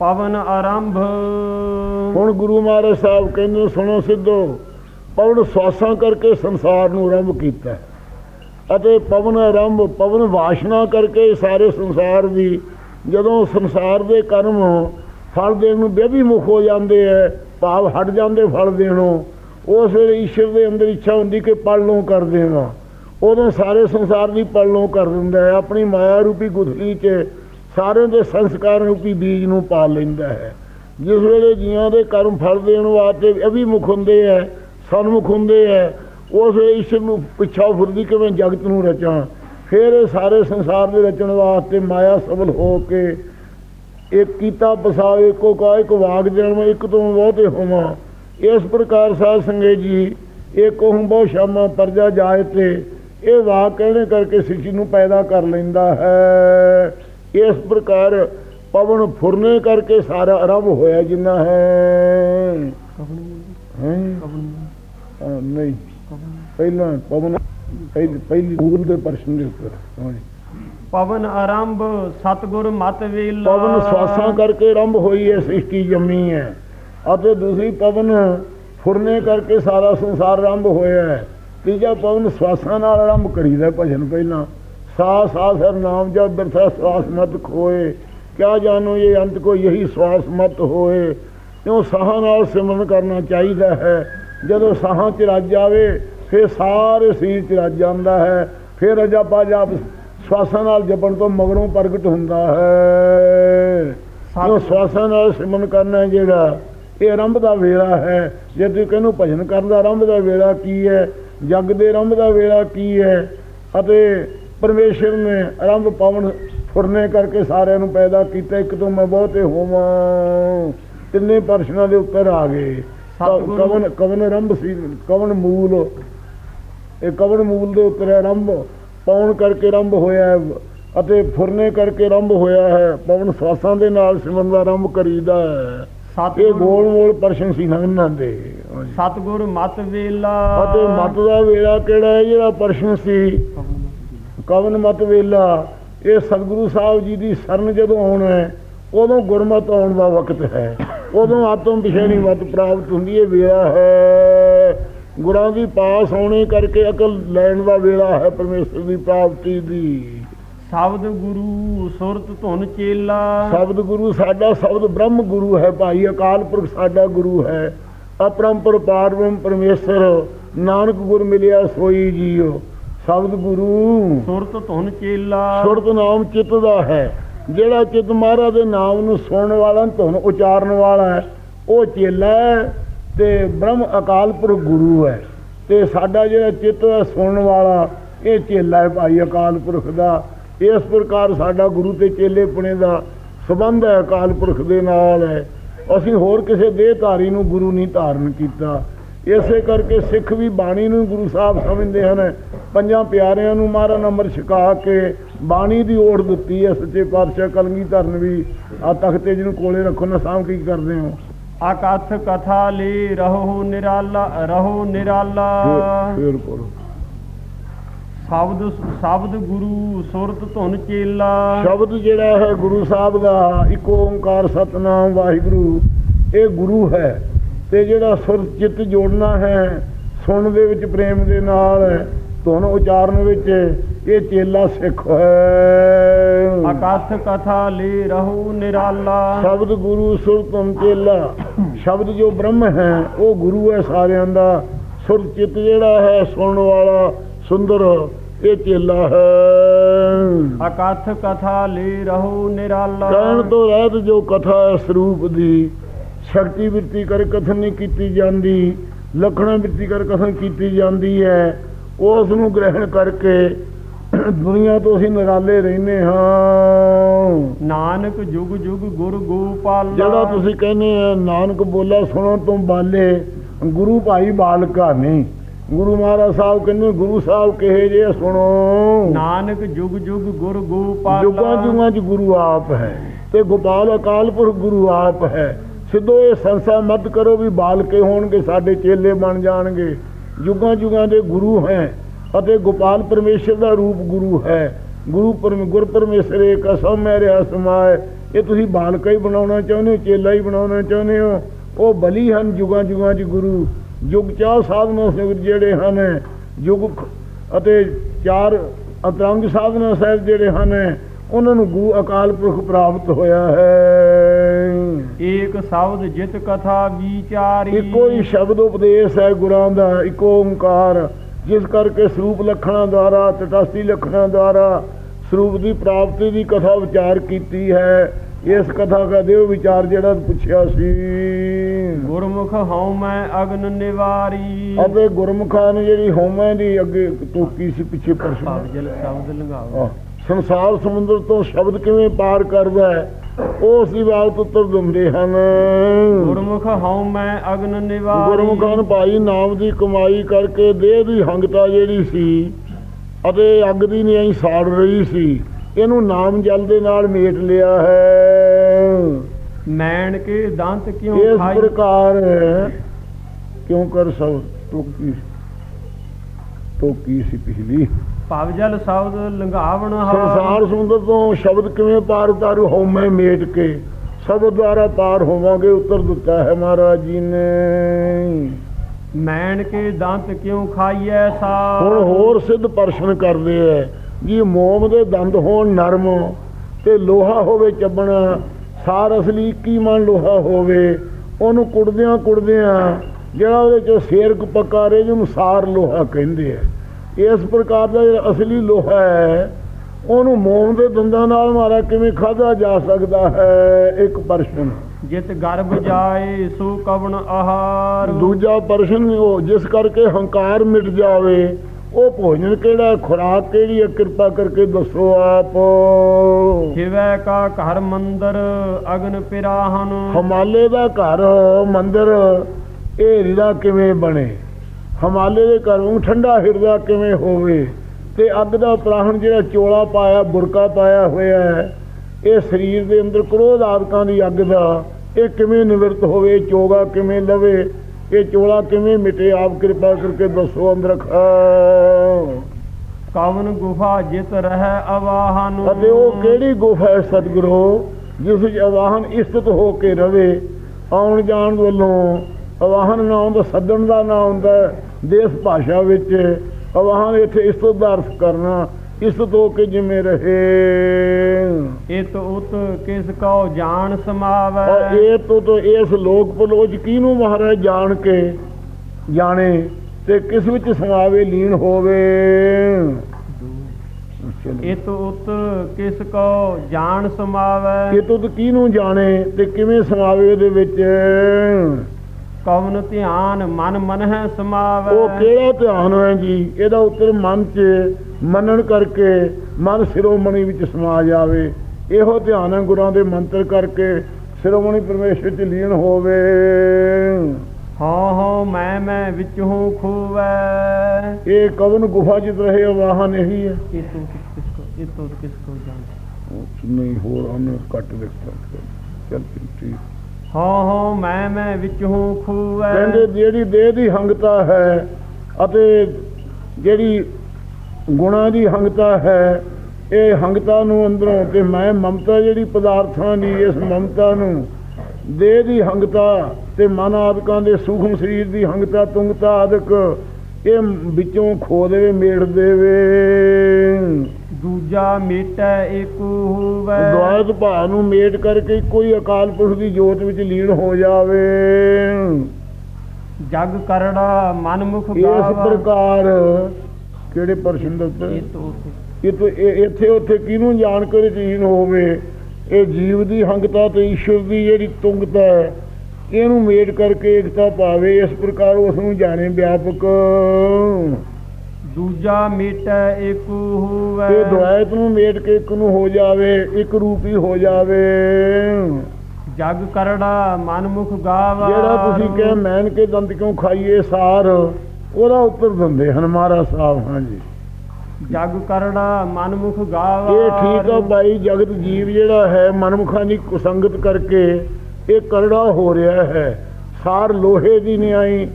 ਪਵਨ ਆਰੰਭ। ਹੁਣ ਗੁਰੂ ਮਹਾਰਾਜ ਸਾਹਿਬ ਕਹਿੰਦੇ, ਸੁਣੋ ਸਿੱਧੋ, ਪਵਨ ਸਵਾਸਾਂ ਕਰਕੇ ਸੰਸਾਰ ਨੂੰ ਆਰੰਭ ਕੀਤਾ। ਅਤੇ ਪਵਨ ਆਰੰਭ, ਪਵਨ ਵਾਸ਼ਨਾ ਕਰਕੇ ਸਾਰੇ ਸੰਸਾਰ ਦੀ, ਜਦੋਂ ਸੰਸਾਰ ਦੇ ਕਰਮ ਫਲ ਦੇਣ ਨੂੰ ਬੇਭੀਮੁਖ ਹੋ ਜਾਂਦੇ ਐ, ਭਾਵ ਹਟ ਜਾਂਦੇ ਫਲ ਦੇਣੋਂ ਉਸ ਵੇਲੇ ਈਸ਼ਵਰ ਦੇ ਅੰਦਰ ਇੱਛਾ ਹੁੰਦੀ ਕਿ ਪੜਲੋਂ ਕਰ ਦੇਣਾ। ਉਦੋਂ ਸਾਰੇ ਸੰਸਾਰ ਦੀ ਪੜਲੋਂ ਕਰ ਦਿੰਦਾ ਹੈ ਆਪਣੀ ਮਾਇਆ ਰੂਪੀ ਗੁਥਲੀ 'ਚ ਸਾਰਿਆਂ ਦੇ ਸੰਸਕਾਰ ਰੂਪੀ ਬੀਜ ਨੂੰ ਪਾ ਲੈਂਦਾ ਹੈ। ਜਿਸ ਵੇਲੇ ਜੀਆਂ ਦੇ ਕਰਮ ਫਲ ਦੇਣ ਵਾਸਤੇ ਅਭਿਮੁਖ ਹੁੰਦੇ ਐ ਸਨਮੁਖ ਹੁੰਦੇ ਐ ਉਸ ਵੇਲੇ ਈਸ਼ਵਰ ਨੂੰ ਪਿੱਛਾ ਫੁਰਦੀ ਕਿ ਮੈਂ ਜਗਤ ਨੂੰ ਰਚਾਂ। ਫਿਰ ਇਹ ਸਾਰੇ ਸੰਸਾਰ ਦੇ ਰਚਣ ਵਾਸਤੇ ਮਾਇਆ ਸਬਲ ਹੋ ਕੇ ਇੱਕ ਕੀਤਾ ਬਸਾਵੇ ਕੋ ਕਾ ਇੱਕ ਵਾਗ ਜਨਮ ਇੱਕ ਤੋਂ ਬਹੁਤੇ ਹੋਵਾਂ। ਇਸ ਪ੍ਰਕਾਰ ਸਾਧ ਸੰਗਤ ਜੀ, ਇੱਕ ਹੂੰ ਬਹੁ ਸ਼ਾਮਾ ਪਰਜਾ ਜਾਏ ਤੇ ਇਹ ਵਾਕ ਕਹਿਣੇ ਕਰਕੇ ਸਿੱਖੀ ਨੂੰ ਪੈਦਾ ਕਰ ਲੈਂਦਾ ਹੈ। ਇਸ ਪ੍ਰਕਾਰ ਪਵਨ ਫੁਰਨੇ ਕਰਕੇ ਸਾਰਾ ਆਰੰਭ ਹੋਇਆ ਜਿੰਨਾ ਹੈ। ਨਹੀਂ। ਪਹਿਲਾਂ ਪਵਨ ਪਹਿਲੀ ਗੂਗਲ ਦੇ ਪ੍ਰਸ਼ਨ ਦੇ ਹਾਂਜੀ ਪਵਨ ਆਰੰਭ ਸਤਗੁਰ ਮਤ ਵੇਲਾ। ਪਵਨ ਸਵਾਸਾਂ ਕਰਕੇ ਆਰੰਭ ਹੋਈ ਹੈ ਸ੍ਰਿਸ਼ਟੀ ਜੰਮੀ ਹੈ। ਅਤੇ ਦੂਸਰੀ ਪਵਨ ਫੁਰਨੇ ਕਰਕੇ ਸਾਰਾ ਸੰਸਾਰ ਆਰੰਭ ਹੋਇਆ ਹੈ। ਤੀਜਾ ਪਵਨ ਸਵਾਸਾਂ ਨਾਲ ਆਰੰਭ ਕਰੀਦਾ ਭਜਨ ਪਹਿਲਾਂ। ਸਾਹ ਸਾਹ ਸਰ ਨਾਮ ਜਪ ਬਿਰਥਾ ਸਵਾਸ ਮਤ ਖੋਏ। ਕਿਆ ਜਾਣੋ ਇਹ ਅੰਤ ਕੋ ਯਹੀ ਸਵਾਸ ਮਤ ਹੋਏ। ਕਿਉਂ ਸਾਹਾਂ ਨਾਲ ਸਿਮਰਨ ਕਰਨਾ ਚਾਹੀਦਾ ਹੈ? ਜਦੋਂ ਸਾਹਾਂ ਚ ਰੱਜ ਜਾਵੇ ਫਿਰ ਸਾਰੇ ਸਰੀਰ ਚ ਰੱਜ ਜਾਂਦਾ ਹੈ। ਫਿਰ ਅਜਾਪਾ ਜਾਪ ਸਵਾਸਾਂ ਨਾਲ ਜਪਣ ਤੋਂ ਮਗਰੋਂ ਪ੍ਰਗਟ ਹੁੰਦਾ ਹੈ। ਕਿਉਂ ਸਵਾਸਾਂ ਨਾਲ ਸਿਮਰਨ ਕਰਨਾ ਜਿਹੜਾ? ਇਹ ਆਰੰਭ ਦਾ ਵੇਲਾ ਹੈ। ਜੇ ਤੁਸੀਂ ਕਹਿੰਦੇ ਭਜਨ ਕਰਨ ਦਾ ਆਰੰਭ ਦਾ ਵੇਲਾ ਕੀ ਹੈ? ਜਗ ਦੇ ਆਰੰਭ ਦਾ ਵੇਲਾ ਕੀ ਹੈ? ਅਤੇ ਪਰਮੇਸ਼ਰ ਨੇ ਆਰੰਭ ਪਵਨ ਫੁਰਨੇ ਕਰਕੇ ਸਾਰਿਆਂ ਨੂੰ ਪੈਦਾ ਕੀਤਾ ਇੱਕ ਤੋਂ ਮੈਂ ਬਹੁਤੇ ਹੋਵਾਂ। ਤਿੰਨੇ ਪ੍ਰਸ਼ਨਾਂ ਦੇ ਉੱਤਰ ਆ ਗਏ। ਕਵਨ ਕਵਨ ਆਰੰਭ ਸੀ ਕਵਨ ਮੂਲ। ਇਹ ਕਵਨ ਮੂਲ ਦੇ ਉੱਤਰ ਆਰੰਭ ਪਵਨ ਕਰਕੇ ਆਰੰਭ ਹੋਇਆ ਹੈ ਅਤੇ ਫੁਰਨੇ ਕਰਕੇ ਆਰੰਭ ਹੋਇਆ ਹੈ। ਪਵਨ ਸਵਾਸਾਂ ਦੇ ਨਾਲ ਸਿਮਰਨ ਦਾ ਆਰੰਭ ਕਰੀਦਾ ਹੈ। ਇਹ ਗੋਲ ਮੋਲ ਪ੍ਰਸ਼ਨ ਸੀ ਨਗਨਾਂ ਦੇ। ਸਤਗੁਰ ਮਤ ਵੇਲਾ। ਅਤੇ ਮਤ ਦਾ ਵੇਲਾ ਕਿਹੜਾ ਹੈ? ਜਿਹੜਾ ਪ੍ਰਸ਼ਨ ਸੀ। ਕਵਨ ਮਤ ਵੇਲਾ ਇਹ ਸਤਿਗੁਰੂ ਸਾਹਿਬ ਜੀ ਦੀ ਸ਼ਰਨ ਜਦੋਂ ਆਉਣਾ ਹੈ ਉਦੋਂ ਗੁਰਮਤ ਆਉਣ ਦਾ ਵਕਤ ਹੈ। ਉਦੋਂ ਆਤਮ ਵਿਸ਼ੇਣੀ ਮਤ ਪ੍ਰਾਪਤ ਹੁੰਦੀ ਹੈ ਵੇਲਾ ਹੈ। ਗੁਰਾਂ ਦੀ ਪਾਸ ਹੋਣੇ ਕਰਕੇ ਅਕਲ ਲੈਣ ਦਾ ਵੇਲਾ ਹੈ ਪਰਮੇਸ਼ਰ ਦੀ ਪ੍ਰਾਪਤੀ ਦੀ। ਸ਼ਬਦ ਗੁਰੂ ਸੁਰਤ ਧੁਨ ਚੇਲਾ। ਸ਼ਬਦ ਗੁਰੂ ਸਾਡਾ ਸ਼ਬਦ ਬ੍ਰਹਮ ਗੁਰੂ ਹੈ ਭਾਈ ਅਕਾਲ ਪੁਰਖ ਸਾਡਾ ਗੁਰੂ ਹੈ। ਅਪਰੰਪਰ ਪਾਰਬ੍ਰਹਮ ਪਰਮੇਸ਼ਰ ਨਾਨਕ ਗੁਰ ਮਿਲਿਆ ਸੋਈ ਜੀਓ। ਸ਼ਬਦ ਗੁਰੂ। ਸੁਰਤ ਧੁਨ ਚੇਲਾ। ਸੁਰਤ ਨਾਮ ਚਿੱਤ ਦਾ ਹੈ। ਜਿਹੜਾ ਚਿੱਤ ਮਹਾਰਾਜ ਦੇ ਨਾਮ ਨੂੰ ਸੁਣਨ ਵਾਲਾ ਧੁਨ ਉਚਾਰਨ ਵਾਲਾ ਹੈ ਉਹ ਚੇਲਾ ਤੇ ਬ੍ਰਹਮ ਅਕਾਲ ਪੁਰਖ ਗੁਰੂ ਹੈ। ਤੇ ਸਾਡਾ ਜਿਹੜਾ ਚਿੱਤ ਹੈ ਸੁਣਨ ਵਾਲਾ ਇਹ ਚੇਲਾ ਹੈ ਭਾਈ ਅਕਾਲ ਪੁਰਖ ਦਾ। ਇਸ ਪ੍ਰਕਾਰ ਸਾਡਾ ਗੁਰੂ ਤੇ ਚੇਲੇ ਪੁਣੇ ਦਾ ਸਬੰਧ ਹੈ ਅਕਾਲ ਪੁਰਖ ਦੇ ਨਾਲ ਹੈ। ਅਸੀਂ ਹੋਰ ਕਿਸੇ ਦੇਹਧਾਰੀ ਨੂੰ ਗੁਰੂ ਨਹੀਂ ਧਾਰਨ ਕੀਤਾ। ਇਸੇ ਕਰਕੇ ਸਿੱਖ ਵੀ ਬਾਣੀ ਨੂੰ ਗੁਰੂ ਸਾਹਿਬ ਸਮਝਦੇ ਹਨ। ਪੰਜਾਂ ਪਿਆਰਿਆਂ ਨੂੰ ਮਹਾਰਾਜ ਨੇ ਅੰਮ੍ਰਿਤ ਛਕਾ ਕੇ ਬਾਣੀ ਦੀ ਓੜ ਦਿੱਤੀ ਹੈ। ਸੱਚੇ ਪਾਤਸ਼ਾਹ ਕਲਗੀ ਧਰਨ ਵੀ ਆ ਤਖਤੇ ਜਿਹਨੂੰ ਕੋਲੇ ਰੱਖੋ ਨਾ ਸਾਂਭ ਕੀ ਕਰਦੇ ਹੋ? ਅਕਥ ਕਥਾ ਲੇ ਰਹੋ ਨਿਰਾਲਾ ਰਹੋ ਨਿਰਾਲਾ। ਫੇਰ ਪੜੋ ਸ਼ਬਦ ਸ਼ਬਦ ਗੁਰੂ ਸੁਰਤ ਧੁਨ ਚੇਲਾ। ਸ਼ਬਦ ਜਿਹੜਾ ਹੈ ਗੁਰੂ ਸਾਹਿਬ ਦਾ ਇੱਕ ਓੰਕਾਰ ਸਤਨਾਮ ਵਾਹਿਗੁਰੂ ਇਹ ਗੁਰੂ ਹੈ। ਤੇ ਜਿਹੜਾ ਸੁਰ ਚਿੱਤ ਜੋੜਨਾ ਹੈ ਸੁਣਨ ਦੇ ਵਿੱਚ ਪ੍ਰੇਮ ਦੇ ਨਾਲ ਧੁਨ ਉਚਾਰਨ ਵਿੱਚ ਇਹ ਚੇਲਾ ਸਿੱਖ ਹੈ। ਅਕਥ ਕਥਾ ਲੇ ਰਹੋ ਨਿਰਾਲਾ। ਸ਼ਬਦ ਗੁਰੂ ਸੁਰ ਤੁਮ ਚੇਲਾ। ਸ਼ਬਦ ਜੋ ਬ੍ਰਹਮ ਹੈ ਉਹ ਗੁਰੂ ਹੈ ਸਾਰਿਆਂ ਦਾ। ਸੁਰ ਚਿੱਤ ਜਿਹੜਾ ਹੈ ਸੁਣਨ ਵਾਲਾ ਸੁੰਦਰ ਇਹ ਚੇਲਾ ਹੈ। ਅਕਥ ਕਥਾ ਲੇ ਰਹੋ ਨਿਰਾਲਾ। ਕਹਿਣ ਤੋਂ ਰਹਿਤ ਜੋ ਕਥਾ ਹੈ ਸਰੂਪ ਦੀ ਸ਼ਕਤੀ ਬਿਰਤੀ ਕਰ ਕਥਨ ਨਹੀਂ ਕੀਤੀ ਜਾਂਦੀ ਲਖਣਾ ਬਿਰਤੀ ਕਰ ਕਥਨ ਕੀਤੀ ਜਾਂਦੀ ਹੈ ਉਸ ਨੂੰ ਗ੍ਰਹਿਣ ਕਰਕੇ ਦੁਨੀਆ ਤੋਂ ਅਸੀਂ ਨਿਰਾਲੇ ਰਹਿੰਦੇ ਹਾਂ। ਨਾਨਕ ਜੁਗ ਜੁਗ ਗੁਰ ਗੋਪਾਲ ਜਿਹੜਾ ਤੁਸੀਂ ਕਹਿੰਦੇ ਆ ਨਾਨਕ ਬੋਲਾ ਸੁਣੋ ਤੁਮ ਬਾਲੇ ਗੁਰੂ ਭਾਈ ਬਾਲਕਾ ਨਹੀਂ। ਗੁਰੂ ਮਹਾਰਾਜ ਸਾਹਿਬ ਕਹਿੰਦੇ ਗੁਰੂ ਸਾਹਿਬ ਕਹੇ ਜੇ ਸੁਣੋ। ਨਾਨਕ ਜੁਗ ਜੁਗ ਗੁਰ ਗੋਪਾਲ ਜੁਗਾਂ ਜੁਗਾਂ ਚ ਗੁਰੂ ਆਪ ਹੈ ਤੇ ਗੋਪਾਲ ਅਕਾਲ ਪੁਰਖ ਗੁਰੂ ਆਪ ਹੈ। ਸਿੱਧੋ ਇਹ ਸੰਸਾ ਮਤ ਕਰੋ ਵੀ ਬਾਲਕੇ ਹੋਣਗੇ, ਸਾਡੇ ਚੇਲੇ ਬਣ ਜਾਣਗੇ। ਯੁਗਾਂ ਯੁਗਾਂ ਦੇ ਗੁਰੂ ਹੈ ਅਤੇ ਗੋਪਾਲ ਪਰਮੇਸ਼ਰ ਦਾ ਰੂਪ ਗੁਰੂ ਹੈ। ਗੁਰੂ ਪਰਮ, ਗੁਰ ਪਰਮੇਸ਼ਰ ਏਕ ਅਸਮ ਹੈ ਰਿਹਾ ਸਮਾਏ। ਇਹ ਤੁਸੀਂ ਬਾਲਕਾ ਹੀ ਬਣਾਉਣਾ ਚਾਹੁੰਦੇ ਹੋ, ਚੇਲਾ ਹੀ ਬਣਾਉਣਾ ਚਾਹੁੰਦੇ ਹੋ? ਉਹ ਬਲੀ ਹਨ ਯੁਗਾਂ ਯੁਗਾਂ 'ਚ ਗੁਰੂ। ਯੁਗ ਚਾਹ ਸਾਧਨਾ ਸਿੰਘ ਜਿਹੜੇ ਹਨ, ਯੁਗ ਅਤੇ ਚਾਰ ਅਤਰੰਗ ਸਾਧਨਾ ਸਾਹਿਬ ਜਿਹੜੇ ਹਨ, ਉਹਨਾਂ ਨੂੰ ਗੁਰੂ ਅਕਾਲ ਪੁਰਖ ਪ੍ਰਾਪਤ ਹੋਇਆ ਹੈ। ਏਕ ਸ਼ਬਦ ਜਿਤ ਕਥਾ ਵਿਚਾਰੀ। ਇੱਕੋ ਹੀ ਸ਼ਬਦ ਉਪਦੇਸ਼ ਹੈ ਗੁਰਾਂ ਦਾ ਇੱਕੋ ਓੰਕਾਰ ਜਿਸ ਕਰਕੇ ਸਰੂਪ ਲੱਖਣਾਂ ਦੁਆਰਾ ਤਟਸਥੀ ਲੱਖਣਾਂ ਦੁਆਰਾ ਸਰੂਪ ਦੀ ਪ੍ਰਾਪਤੀ ਦੀ ਕਥਾ ਵਿਚਾਰ ਕੀਤੀ ਹੈ। ਇਸ ਕਥਾ ਦਾ ਦੇਵ ਵਿਚਾਰ ਜਿਹੜਾ ਪੁੱਛਿਆ ਸੀ। ਗੁਰਮੁਖ ਹਉ ਮੈਂ ਅਗਨ ਨਿਵਾਰੀ। ਅਤੇ ਗੁਰਮੁਖਾਂ ਨੇ ਜਿਹੜੀ ਹੋਮਾਂ ਦੀ ਅੱਗੇ ਤੋਕੀ ਸੀ ਪਿੱਛੇ ਪ੍ਰਸ਼ਨ ਸ਼ਬਦ ਆਹ, ਸੰਸਾਰ ਸਮੁੰਦਰ ਤੋਂ ਸ਼ਬਦ ਕਿਵੇਂ ਪਾਰ ਕਰਦਾ ਹੈ? ਉਹ ਅਸੀਂ ਬਾਤ ਉੱਤਰ ਦਿੰਦੇ ਹਨ। ਗੁਰਮੁਖ ਹਉ ਮੈਂ ਅਗਨ ਨਿਵਾਰੀ। ਗੁਰਮੁਖਾਂ ਭਾਈ ਨਾਮ ਦੀ ਕਮਾਈ ਕਰਕੇ ਦੇਹ ਦੀ ਹੰਗਤਾ ਜਿਹੜੀ ਸੀ ਅਤੇ ਅੱਗ ਦੀ ਨਿਆਈ ਸਾੜ ਰਹੀ ਸੀ ਇਹਨੂੰ ਨਾਮ ਜਲ ਦੇ ਨਾਲ ਮੇਟ ਲਿਆ ਹੈ। ਮੈਣ ਕੇ ਦੰਤ ਕਿਉਂ ਇਸ ਖਾਈ? ਪ੍ਰਕਾਰ ਕਿਉਂ ਕਰ ਸਭ ਟੋਕੀ ਟੋਕੀ ਸੀ ਪਿਛਲੀ? ਭਾਵ ਜਲ ਸ਼ਬਦ ਲੰਘਾਵਣ ਸੰਸਾਰ ਸਮੁੰਦਰ ਤੋਂ ਸ਼ਬਦ ਕਿਵੇਂ ਪਾਰ ਤਾਰੂ? ਹਉਮੈ ਮੇਟ ਕੇ। ਸਭ ਦੁਆਰਾ ਪਾਰ ਹੋਵਾਂਗੇ ਉੱਤਰ ਦਿੱਤਾ ਹੈ ਮਹਾਰਾਜ ਜੀ ਨੇ। ਮੈਣ ਕੇ ਦੰਤ ਕਿਉਂ ਖਾਈਐ ਸਾ ਹੁਣ ਹੋਰ ਸਿੱਧ ਪਰਸ਼ਨ ਕਰਦੇ ਐ। ਜੀ ਮੋਮ ਦੇ ਦੰਦ ਹੋਣ ਨਰਮ ਤੇ ਲੋਹਾ ਹੋਵੇ ਚੱਬਣਾ ਸਾਰ ਅਸਲੀ ਕੀ ਮਨ ਲੋਹਾ ਹੋਵੇ? ਉਹਨੂੰ ਕੁੜਦਿਆਂ ਕੁੜਦਿਆਂ ਜਿਹੜਾ ਉਹਦੇ ਚੋਂ ਸੇਰ ਕੁ ਪੱਕਾ ਰਹੇ ਜਿਹਨੂੰ ਸਾਰ ਲੋਹਾ ਕਹਿੰਦੇ ਐ। ਇਸ ਪ੍ਰਕਾਰ ਦਾ ਜਿਹੜਾ ਅਸਲੀ ਲੋਹਾ ਹੈ ਉਹਨੂੰ ਮੋਮ ਦੇ ਦੰਦਾਂ ਨਾਲ ਮਾਰਾ ਕਿਵੇਂ ਖਾਧਾ ਜਾ ਸਕਦਾ ਹੈ? ਇੱਕ ਪਰਸ਼ਨ। ਜਿਤ ਗਰਭ ਜਾਏ ਸੋ ਕਵਣ ਆਹਾਰ। ਦੂਜਾ ਪਰਸ਼ਨ ਉਹ ਜਿਸ ਕਰਕੇ ਹੰਕਾਰ ਮਿਟ ਜਾਵੇ ਉਹ ਭੋਜਨ ਕਿਹੜਾ ਖੁਰਾਕ ਕਿਹੜੀ ਹੈ? ਕਿਰਪਾ ਕਰਕੇ ਦੱਸੋ ਆਪ। ਜਿਵੈ ਕਾ ਘਰ ਮੰਦਰ ਅਗਨ ਪਿਰਾਹਨ। ਹਮਾਲੇ ਦਾ ਘਰ ਮੰਦਰ ਇਹ ਹਿਰਦਾ ਕਿਵੇਂ ਬਣੇ? ਹਮਾਲੇ ਦੇ ਘਰ ਨੂੰ ਠੰਡਾ ਹਿਰਦਾ ਕਿਵੇਂ ਹੋਵੇ? ਤੇ ਅੱਗ ਦਾ ਪ੍ਰਾਹਣ ਜਿਹੜਾ ਚੋਲਾ ਪਾਇਆ ਬੁਰਕਾ ਪਾਇਆ ਹੋਇਆ ਹੈ ਇਹ ਸਰੀਰ ਦੇ ਅੰਦਰ ਕ੍ਰੋਧ ਆਦਿਕਾਂ ਦੀ ਅੱਗ ਦਾ ਇਹ ਕਿਵੇਂ ਨਿਵਰਤ ਹੋਵੇ ਚੋਗਾ ਕਿਵੇਂ ਲਵੇ ਇਹ ਚੋਲਾ ਕਿਵੇਂ ਮਿਟੇ? ਆਪ ਕਿਰਪਾ ਕਰਕੇ ਦੱਸੋ ਅੰਦਰ ਖਾ ਕਵਨ ਗੁਫਾ ਜਿਤ ਰਹਿ ਅਵਾਹਨ। ਅਤੇ ਉਹ ਕਿਹੜੀ ਗੁਫਾ ਹੈ ਸਤਿਗੁਰੂ ਜਿਸ ਵਿੱਚ ਅਵਾਹਨ ਇਸਤਤ ਹੋ ਕੇ ਰਵੇ? ਆਉਣ ਜਾਣ ਵੱਲੋਂ ਅਵਾਹਨ ਨਾਮ ਦਾ ਸੱਦਣ ਦਾ ਨਾਮ ਹੁੰਦਾ। ਦੇਸ ਭਾਸ਼ਾ ਵਿੱਚ ਅਵਾਹਨ ਇੱਥੇ ਇਸਤਤ ਦਾ ਅਰਥ ਕਰਨਾ ਇਸਤਤ ਹੋ ਕੇ ਜਿਵੇਂ ਰਹੇ। ਇਤ ਉਤ ਕਿਸ ਕਉ ਜਾਣ ਸਮਾਵੈ? ਔਰ ਇਹ ਤੋਂ ਤੋਂ ਇਸ ਲੋਕ ਪਲੋਚ ਕਿਹਨੂੰ ਮਹਾਰਾਜ ਜਾਣ ਕੇ ਜਾਣੇ ਤੇ ਕਿਸ ਵਿੱਚ ਸਮਾਵੇ ਲੀਨ ਹੋਵੇ? ਇਤ ਉਤ ਕਿਸ ਕਉ ਜਾਣ ਸਮਾਵੈ? ਇਹ ਤੁਧ ਕਿਹਨੂੰ ਜਾਣੇ ਤੇ ਕਿਵੇਂ ਸਮਾਵੇ ਉਹਦੇ ਵਿੱਚ? ਕਵਨ ਧਿਆਨ ਮਨ ਮਨ ਹੈ ਸਮਾਵੈ। ਉਹ ਕਿਹੜਾ ਧਿਆਨ ਹੈ ਜੀ? ਇਹਦਾ ਉੱਤਰ ਮਨ 'ਚ ਮੰਨਣ ਕਰਕੇ ਮਨ ਸਿਰੋਮਣੀ ਵਿੱਚ ਸਮਾ ਜਾਵੇ। ਇਹੋ ਧਿਆਨ ਹੈ ਗੁਰਾਂ ਦੇ ਮੰਤਰ ਕਰਕੇ ਸਿਰੋਮਣੀ ਪਰਮੇਸ਼ਰ 'ਚ ਲੀਨ ਹੋਵੇ। ਹਉ ਹਉ ਮੈਂ ਮੈਂ ਵਿੱਚ ਹੂੰ ਖੂਵੈ। ਇਹ ਕਵਨ ਗੁਫਾ 'ਚ ਰਹੇ ਵਾਹਨ ਇਹੀ ਹੈ। ਇਤ ਉਤ ਕਿਸ ਕੋ ਇਤ ਉਤ ਕਿਸ ਕੋ ਜਾਣ ਨਹੀਂ ਹੋਰ ਉਹਨੇ ਕੱਟ ਦਿੱਤਾ ਚੱਲ ਠੀਕ ਹਉ ਹਉ ਮੈਂ ਮੈਂ ਵਿੱਚ ਹੂੰ ਖੂਵੈ ਕਹਿੰਦੇ ਜਿਹੜੀ ਦੇਹ ਦੀ ਹੰਗਤਾ ਹੈ ਅਤੇ ਜਿਹੜੀ ਗੁਣਾ ਦੀ ਹੰਗਤਾ ਹੈ, ਇਹ ਹੰਗਤਾ ਨੂੰ ਅੰਦਰੋਂ ਤੇ ਮੈਂ ਮਮਤਾ ਜਿਹੜੀ ਪਦਾਰਥਾਂ ਦੀ ਇਸ ਮਮਤਾ ਨੂੰ, ਦੇਹ ਦੀ ਹੰਗਤਾ ਤੇ ਮਨ ਆਦਿਕਾਂ ਦੇ ਸੂਖਮ ਸਰੀਰ ਦੀ ਹੰਗਤਾ, ਤੁੰਗਤਾ ਆਦਿਕ ਇਹ ਵਿੱਚੋਂ ਖੋ ਦੇਵੇ ਮੇੜ ਦੇਵੇ। ਦੂਜਾ ਮੇਟੈ ਏਕੂ ਹੋਵੈ। ਦੁਆਇਤ ਭਾਅ ਨੂੰ ਮੇਟ ਕਰਕੇ ਕੋਈ ਅਕਾਲ ਪੁਰਖ ਦੀ ਜੋਤ ਵਿੱਚ ਲੀਨ ਹੋ ਜਾਵੇ। ਜਗ ਕਰੜਾ ਮਨ ਮੁਖ ਇਸ ਗਾਵਾ। ਪ੍ਰਕਾਰ ਕਿਹੜੇ ਉਤ ਇਹ ਤੋਂ ਇੱਥੇ ਉੱਥੇ ਕਿਹਨੂੰ ਜਾਣ ਕੇ ਯਕੀਨ ਹੋਵੇ? ਇਹ ਜੀਵ ਦੀ ਹੰਗਤਾ ਤੇ ਈਸ਼ਵਰ ਦੀ ਜਿਹੜੀ ਤੁੰਗਤਾ ਹੈ ਇਹਨੂੰ ਮੇਟ ਕਰਕੇ ਏਕਤਾ ਪਾਵੇ ਇਸ ਪ੍ਰਕਾਰ ਉਸ ਨੂੰ ਜਾਣੇ ਵਿਆਪਕ। ਦੂਜਾ ਮੇਟੈ ਏਕੂ ਹੋਵੈ। ਤੇ ਦੁਆਇਤ ਨੂੰ ਮੇਟ ਕੇ ਇੱਕ ਨੂੰ ਹੋ ਜਾਵੇ ਇੱਕ ਰੂਪੀ ਹੋ ਜਾਵੇ। ਜਗ ਕਰੜਾ ਮਨ ਮੁਖ ਗਾਵਾ। ਜਿਹੜਾ ਤੁਸੀਂ ਕਹੇ ਮੈਨ ਕੇ ਦੰਦ ਕਿਉਂ ਖਾਈਏ ਸਾਰ ਉਹਦਾ ਉੱਤਰ ਦਿੰਦੇ ਹਨ ਮਹਾਰਾਜ ਸਾਹਿਬ ਹਾਂਜੀ ਜਗ ਕਰੜਾ ਮਨ ਮੁਖ ਗਾਵਾ। ਇਹ ਠੀਕ ਆ ਬਾਈ ਜਗਤ ਜੀਵ ਜਿਹੜਾ ਹੈ ਮਨਮੁਖਾਂ ਦੀ ਕੁਸੰਗਤ ਕਰਕੇ ਇਹ ਕਰੜਾ ਹੋ ਰਿਹਾ ਹੈ। ਸਾਰ ਲੋਹੇ ਦੀ ਨਿਆਈ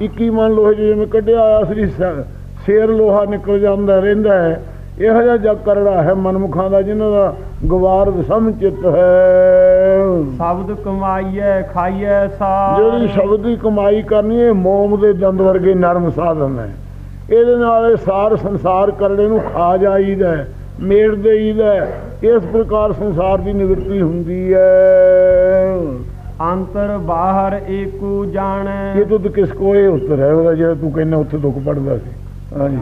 21 ਮਨ ਲੋਹੇ ਜਿਵੇਂ ਕੱਢਿਆ ਆਇਆ ਸੀ ਸ- ਸ਼ੇਰ ਲੋਹਾ ਨਿਕਲ ਜਾਂਦਾ ਰਹਿੰਦਾ ਹੈ। ਇਹੋ ਜਿਹਾ ਜਗ ਕਰੜਾ ਹੈ ਮਨਮੁਖਾਂ ਦਾ ਜਿਨ੍ਹਾਂ ਦਾ ਗਵਾਰ ਵਿਸਮ ਚਿੱਤ ਹੈ। ਸ਼ਬਦ ਕਮਾਈਐ ਖਾਈਐ ਸਾਰ। ਜਿਹੜੀ ਸ਼ਬਦ ਦੀ ਕਮਾਈ ਕਰਨੀ ਹੈ ਮੋਮ ਦੇ ਦੰਦ ਵਰਗੇ ਨਰਮ ਸਾਧਨ ਹੈ। ਇਹਦੇ ਨਾਲ ਇਹ ਸਾਰ ਸੰਸਾਰ ਕਰੜੇ ਨੂੰ ਖਾ ਜਾਈਦਾ ਹੈ, ਮੇੜ ਦੇਈਦਾ। ਇਸ ਪ੍ਰਕਾਰ ਸੰਸਾਰ ਦੀ ਨਿਵਰਤੀ ਹੁੰਦੀ ਹੈ। ਅੰਤਰ ਬਾਹਰ ਏਕੂ ਜਾਣੈ। ਇਹ ਤੁਧ ਕਿਸ ਕੋ ਇਹ ਉੱਤਰ ਹੈ ਉਹਦਾ ਜਿਹੜਾ ਤੂੰ ਕਹਿੰਦਾ ਉੱਥੇ ਦੁੱਖ ਪੜਦਾ ਸੀ। ਹਾਂਜੀ।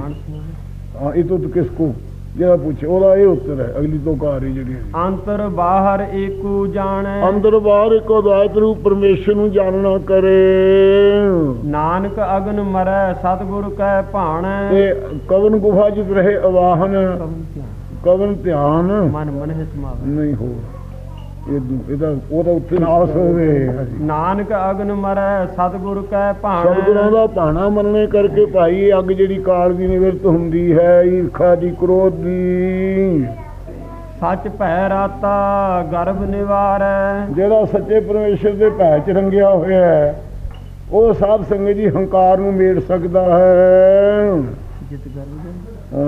ਹਾਂ? ਇਹ ਤੁਧ ਕਿਸ ਕੋ ਜਿਹੜਾ ਪੁੱਛੇ ਉਹਦਾ ਇਹ ਉੱਤਰ ਹੈ। ਅਗਲੀ ਤੋਂ ਕਾਰ ਹੀ ਜਿਹੜੀ। ਅੰਤਰ ਬਾਹਰ ਏਕੂ ਜਾਣੈ। ਅੰਦਰ ਬਾਹਰ ਇੱਕ ਅਦਾਇਤ ਰੂਪ ਪਰਮੇਸ਼ਰ ਨੂੰ ਜਾਣਨਾ ਕਰੇ। ਨਾਨਕ ਅਗਨ ਮਰੈ ਸਤਿਗੁਰ ਕੈ ਭਾਣੈ। ਤੇ ਕਵਨ ਗੁਫਾ ਜਿਤ ਰਹੇ ਅਵਾਹਨ। ਕਵਨ ਧਿਆਨ? ਮਨ ਮਨ ਹੈ ਸਮਾਵੈ ਨਹੀਂ ਹੋ ਇਹ ਇਹਦਾ ਉਹਦਾ ਉੱਤੇ ਨਾਲ ਹੋਵੇ ਨਾਨਕ ਅਗਨ ਮਰੈ ਸਤਿਗੁਰ ਕੈ ਸਤਿਗੁਰਾਂ ਭਾਣੈ ਦਾ ਭਾਣਾ ਮੰਨਣੇ ਕਰਕੇ ਭਾਈ ਇਹ ਅੱਗ ਜਿਹੜੀ ਕਾਲ ਦੀ ਨਿਵਰਤ ਹੁੰਦੀ ਹੈ ਈਰਖਾ ਦੀ ਕ੍ਰੋਧ ਦੀ। ਸੱਚ ਭੈ ਰਾਤਾ ਗਰਭ ਨਿਵਾਰੈ। ਜਿਹੜਾ ਸੱਚੇ ਪਰਮੇਸ਼ਰ ਦੇ ਭੈ ਚ ਰੰਗਿਆ ਹੋਇਆ ਹੈ ਉਹ ਸਾਧ ਸੰਗਤ ਜੀ ਹੰਕਾਰ ਨੂੰ ਮੇੜ ਸਕਦਾ ਹੈ। ਜਿਤ ਹਾਂ,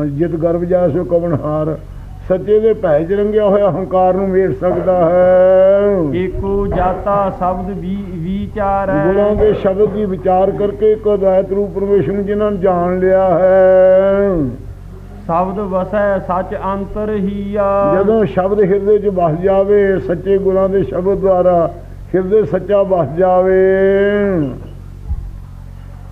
ਜਿਤ ਗਰਭ ਜਾਸੋ ਕਵਨ ਹਾਰ। ਸੱਚੇ ਦੇ ਭੈ ਚ ਰੰਗਿਆ ਹੋਇਆ ਹੰਕਾਰ ਨੂੰ ਮੇੜ ਸਕਦਾ ਹੈ। ਏਕੂ ਜਾਤਾ ਸ਼ਬਦ ਵੀ ਵਿਚਾਰੈ ਗੁਰਾਂ ਦੇ ਸ਼ਬਦ ਦੀ ਵਿਚਾਰ ਕਰਕੇ ਇੱਕ ਅਦਾਇਤ ਰੂਪ ਪਰਮੇਸ਼ਰ ਨੂੰ ਜਿਨ੍ਹਾਂ ਨੇ ਜਾਣ ਲਿਆ ਹੈ। ਸ਼ਬਦ ਵਸੈ ਸੱਚ ਅੰਤਰ ਹੀਆ ਜਦੋਂ ਸ਼ਬਦ ਹਿਰਦੇ 'ਚ ਵਸ ਜਾਵੇ ਸੱਚੇ ਗੁਰਾਂ ਦੇ ਸ਼ਬਦ ਦੁਆਰਾ ਹਿਰਦੇ ਸੱਚਾ ਵਸ ਜਾਵੇ।